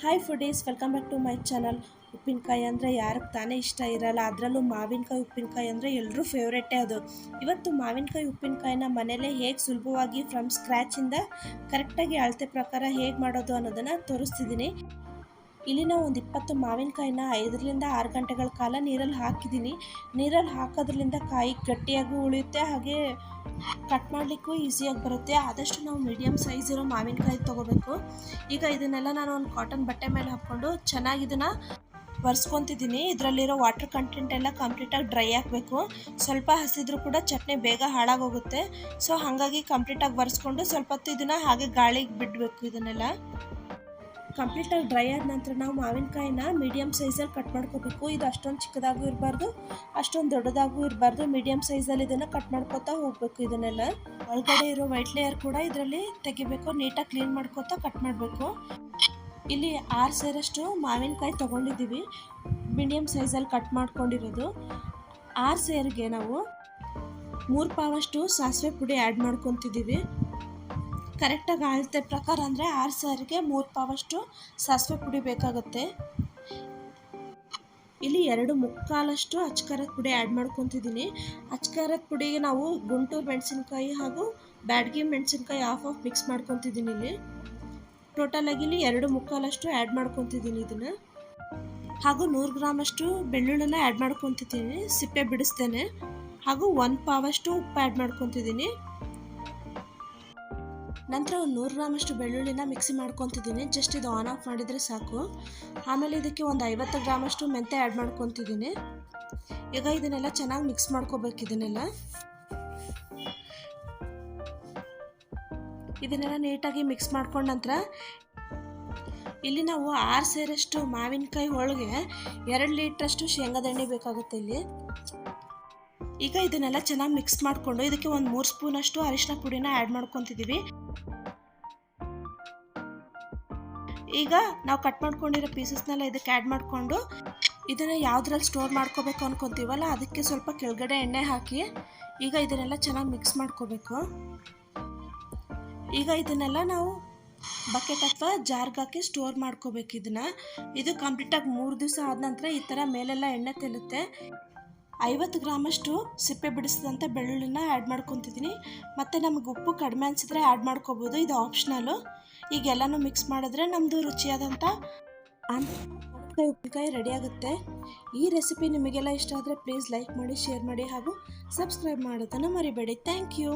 Hi foodies welcome back to my channel ಉಪ್ಪಿನಕಾಯಿ ಅಂದರೆ ಯಾರಿಗೆ ತಾನೇ ಇಷ್ಟ ಇರಲ್ಲ. ಅದರಲ್ಲೂ ಮಾವಿನಕಾಯಿ ಉಪ್ಪಿನಕಾಯಿ ಅಂದರೆ ಎಲ್ಲರೂ ಫೇವ್ರೇಟೇ ಅದು. ಇವತ್ತು ಮಾವಿನಕಾಯಿ ಉಪ್ಪಿನಕಾಯಿನ ಮನೇಲೇ ಹೇಗೆ ಸುಲಭವಾಗಿ ಫ್ರಮ್ ಸ್ಕ್ರ್ಯಾಚಿಂದ ಕರೆಕ್ಟಾಗಿ ಅಳತೆ ಪ್ರಕಾರ ಹೇಗೆ ಮಾಡೋದು ಅನ್ನೋದನ್ನು ತೋರಿಸ್ತಿದ್ದೀನಿ. ಇಲ್ಲಿ ನಾವು ಒಂದು ಇಪ್ಪತ್ತು ಮಾವಿನಕಾಯಿನ ಐದರಿಂದ ಆರು ಗಂಟೆಗಳ ಕಾಲ ನೀರಲ್ಲಿ ಹಾಕಿದ್ದೀನಿ. ನೀರಲ್ಲಿ ಹಾಕೋದ್ರಿಂದ ಕಾಯಿ ಗಟ್ಟಿಯಾಗೂ ಉಳಿಯುತ್ತೆ, ಹಾಗೆ ಕಟ್ ಮಾಡಲಿಕ್ಕೂ ಈಸಿಯಾಗಿ ಬರುತ್ತೆ. ಆದಷ್ಟು ನಾವು ಮೀಡಿಯಮ್ ಸೈಜ್ ಇರೋ ಮಾವಿನಕಾಯಿ ತೊಗೋಬೇಕು. ಈಗ ಇದನ್ನೆಲ್ಲ ನಾನು ಒಂದು ಕಾಟನ್ ಬಟ್ಟೆ ಮೇಲೆ ಹಾಕ್ಕೊಂಡು ಚೆನ್ನಾಗಿ ಇದನ್ನು ಒರೆಸ್ಕೊತಿದ್ದೀನಿ. ಇದರಲ್ಲಿರೋ ವಾಟರ್ ಕಂಟೆಂಟ್ ಎಲ್ಲ ಕಂಪ್ಲೀಟಾಗಿ ಡ್ರೈ ಆಗಬೇಕು. ಸ್ವಲ್ಪ ಹಸಿದ್ರೂ ಕೂಡ ಚಟ್ನಿ ಬೇಗ ಹಾಳಾಗೋಗುತ್ತೆ. ಸೊ ಹಾಗಾಗಿ ಕಂಪ್ಲೀಟಾಗಿ ಒರೆಸ್ಕೊಂಡು ಸ್ವಲ್ಪ ಹೊತ್ತು ಇದನ್ನು ಹಾಗೆ ಗಾಳಿಗೆ ಬಿಡಬೇಕು ಇದನ್ನೆಲ್ಲ. ಕಂಪ್ಲೀಟಾಗಿ ಡ್ರೈ ಆದ ನಂತರ ನಾವು ಮಾವಿನಕಾಯಿನ ಮೀಡಿಯಮ್ ಸೈಜಲ್ಲಿ ಕಟ್ ಮಾಡ್ಕೋಬೇಕು. ಇದು ಅಷ್ಟೊಂದು ಚಿಕ್ಕದಾಗೂ ಇರಬಾರ್ದು, ಅಷ್ಟೊಂದು ದೊಡ್ಡದಾಗೂ ಇರಬಾರ್ದು. ಮೀಡಿಯಮ್ ಸೈಜಲ್ಲಿ ಇದನ್ನು ಕಟ್ ಮಾಡ್ಕೋತಾ ಹೋಗಬೇಕು ಇದನ್ನೆಲ್ಲ. ಒಳಗಡೆ ಇರೋ ವೈಟ್ ಲೇಯರ್ ಕೂಡ ಇದರಲ್ಲಿ ತೆಗಿಬೇಕು ನೀಟಾಗಿ ಕ್ಲೀನ್ ಮಾಡ್ಕೋತಾ ಕಟ್ ಮಾಡಬೇಕು. ಇಲ್ಲಿ ಆರು ಸೇರಷ್ಟು ಮಾವಿನಕಾಯಿ ತೊಗೊಂಡಿದ್ದೀವಿ ಮೀಡಿಯಮ್ ಸೈಜಲ್ಲಿ ಕಟ್ ಮಾಡ್ಕೊಂಡಿರೋದು. ಆರು ಸೇರಿಗೆ ನಾವು ಮೂರು ಪಾವಷ್ಟು ಸಾಸಿವೆ ಪುಡಿ ಆ್ಯಡ್ ಮಾಡ್ಕೊತಿದ್ದೀವಿ. ಕರೆಕ್ಟಾಗಿ ಆಳ್ತೆ ಪ್ರಕಾರ ಅಂದರೆ ಆರು ಸಾರಿಗೆ ಮೂರು ಪಾವಷ್ಟು ಸಾಸಿವೆ ಪುಡಿ ಬೇಕಾಗುತ್ತೆ. ಇಲ್ಲಿ ಎರಡು ಮುಕ್ಕಾಲಷ್ಟು ಅಚ್ಕಾರದ ಪುಡಿ ಆ್ಯಡ್ ಮಾಡ್ಕೊತಿದ್ದೀನಿ. ಅಚ್ಕಾರದ ಪುಡಿಗೆ ನಾವು ಗುಂಟೂರು ಮೆಣಸಿನ್ಕಾಯಿ ಹಾಗೂ ಬ್ಯಾಡ್ಗಿ ಮೆಣಸಿನ್ಕಾಯಿ ಆಫ್ ಆಫ್ ಮಿಕ್ಸ್ ಮಾಡ್ಕೊತಿದ್ದೀನಿ ಇಲ್ಲಿ. ಟೋಟಲಾಗಿ ಇಲ್ಲಿ ಎರಡು ಮುಕ್ಕಾಲಷ್ಟು ಆ್ಯಡ್ ಮಾಡ್ಕೊತಿದ್ದೀನಿ ಇದನ್ನು. ಹಾಗೂ ನೂರು ಗ್ರಾಮಷ್ಟು ಬೆಳ್ಳುಳ್ಳಿನ ಆ್ಯಡ್ ಮಾಡ್ಕೊತಿದ್ದೀನಿ. ಸಿಪ್ಪೆ ಬಿಡಿಸ್ತೇನೆ. ಹಾಗೂ ಒಂದು ಪಾವಷ್ಟು ಉಪ್ಪು ಆ್ಯಡ್ ಮಾಡ್ಕೊತಿದ್ದೀನಿ. ನಂತರ ಒಂದು ನೂರು ಗ್ರಾಮಷ್ಟು ಬೆಳ್ಳುಳ್ಳಿನ ಮಿಕ್ಸಿ ಮಾಡ್ಕೊತಿದ್ದೀನಿ. ಜಸ್ಟ್ ಇದು ಆನ್ ಆಫ್ ಮಾಡಿದರೆ ಸಾಕು. ಆಮೇಲೆ ಇದಕ್ಕೆ ಒಂದು ಐವತ್ತು ಗ್ರಾಮಷ್ಟು ಮೆಂತೆ ಆ್ಯಡ್ ಮಾಡ್ಕೊತಿದ್ದೀನಿ. ಈಗ ಇದನ್ನೆಲ್ಲ ಚೆನ್ನಾಗಿ ಮಿಕ್ಸ್ ಮಾಡ್ಕೋಬೇಕು ಇದನ್ನೆಲ್ಲ. ಇದನ್ನೆಲ್ಲ ನೀಟಾಗಿ ಮಿಕ್ಸ್ ಮಾಡ್ಕೊಂಡ ನಂತರ ಇಲ್ಲಿ ನಾವು ಆರು ಸೇರಷ್ಟು ಮಾವಿನಕಾಯಿ ಹೋಳಿಗೆ ಎರಡು ಲೀಟ್ರಷ್ಟು ಶೇಂಗಾದಣ್ಣೆ ಬೇಕಾಗುತ್ತೆ ಇಲ್ಲಿ. ಈಗ ಇದನ್ನೆಲ್ಲ ಚೆನ್ನಾಗಿ ಮಿಕ್ಸ್ ಮಾಡಿಕೊಂಡು ಇದಕ್ಕೆ ಒಂದು ಮೂರು ಸ್ಪೂನಷ್ಟು ಅರಿಶಿನ ಪುಡಿನ ಆ್ಯಡ್ ಮಾಡ್ಕೊತಿದ್ದೀವಿ ಈಗ ನಾವು ಕಟ್ ಮಾಡ್ಕೊಂಡಿರೋ ಪೀಸಸ್ನೆಲ್ಲ ಇದಕ್ಕೆ ಆ್ಯಡ್ ಮಾಡಿಕೊಂಡು ಇದನ್ನು ಯಾವುದ್ರಲ್ಲಿ ಸ್ಟೋರ್ ಮಾಡ್ಕೋಬೇಕು ಅನ್ಕೊತೀವಲ್ಲ ಅದಕ್ಕೆ ಸ್ವಲ್ಪ ಕೆಳಗಡೆ ಎಣ್ಣೆ ಹಾಕಿ ಈಗ ಇದನ್ನೆಲ್ಲ ಚೆನ್ನಾಗಿ ಮಿಕ್ಸ್ ಮಾಡ್ಕೋಬೇಕು. ಈಗ ಇದನ್ನೆಲ್ಲ ನಾವು ಬಕೆಟ್ ಅಥವಾ ಜಾರ್ಗೆ ಹಾಕಿ ಸ್ಟೋರ್ ಮಾಡ್ಕೋಬೇಕು ಇದನ್ನು. ಇದು ಕಂಪ್ಲೀಟಾಗಿ ಮೂರು ದಿವಸ ಆದ ನಂತರ ಈ ಥರ ಮೇಲೆಲ್ಲ ಎಣ್ಣೆ ತೆಲುತ್ತೆ. ಐವತ್ತು ಗ್ರಾಮಷ್ಟು ಸಿಪ್ಪೆ ಬಿಡಿಸಿದಂಥ ಬೆಳ್ಳುಳ್ಳಿನ ಆ್ಯಡ್ ಮಾಡ್ಕೊತಿದ್ದೀನಿ. ಮತ್ತು ನಮಗೆ ಉಪ್ಪು ಕಡಿಮೆ ಅನಿಸಿದ್ರೆ ಆ್ಯಡ್ ಮಾಡ್ಕೋಬೋದು, ಇದು ಆಪ್ಷನಲ್ಲು ಈಗೆಲ್ಲನೂ ಮಿಕ್ಸ್ ಮಾಡಿದ್ರೆ ನಮ್ಮದು ರುಚಿಯಾದಂಥ ಉಪ್ಪಿನಕಾಯಿ ಉಪ್ಪಿನಕಾಯಿ ರೆಡಿ ಆಗುತ್ತೆ. ಈ ರೆಸಿಪಿ ನಿಮಗೆಲ್ಲ ಇಷ್ಟ ಆದರೆ ಪ್ಲೀಸ್ ಲೈಕ್ ಮಾಡಿ ಶೇರ್ ಮಾಡಿ ಹಾಗೂ ಸಬ್ಸ್ಕ್ರೈಬ್ ಮಾಡೋದನ್ನು ಮರಿಬೇಡಿ. Thank you